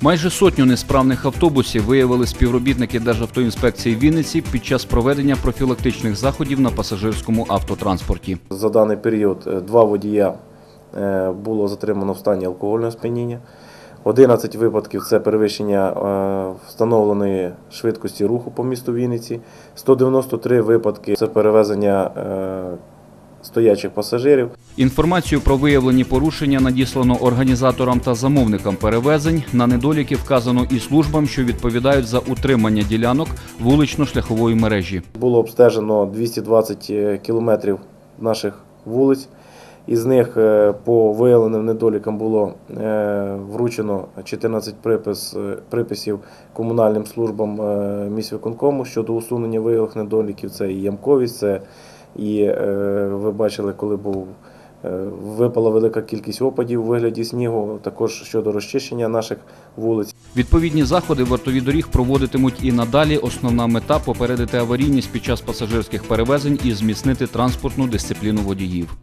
Майже сотню несправних автобусів виявили співробітники Державтоінспекції Вінниці під час проведення профілактичних заходів на пасажирському автотранспорті. За даний період е, два водія е, було затримано в стані алкогольного сп'яніння. 11 випадків це перевищення е, встановленої швидкості руху по місту Вінниці. 193 випадки це перевезення стоячих пасажирів. Інформацію про виявлені порушення надіслано організаторам та замовникам перевезень. На недоліки вказано і службам, що відповідають за утримання ділянок вулично-шляхової мережі. Було обстежено 220 е, кілометрів наших вулиць. Із них е, по виявленим недолікам було е, вручено 14 припис, приписів комунальним службам міськвиконкому щодо усунення виявлених недоліків. Це і ямковість, це і ви бачили, коли був випала велика кількість опадів у вигляді снігу, також щодо розчищення наших вулиць. Відповідні заходи вартові доріг проводитимуть і надалі. Основна мета попередити аварійність під час пасажирських перевезень і зміцнити транспортну дисципліну водіїв.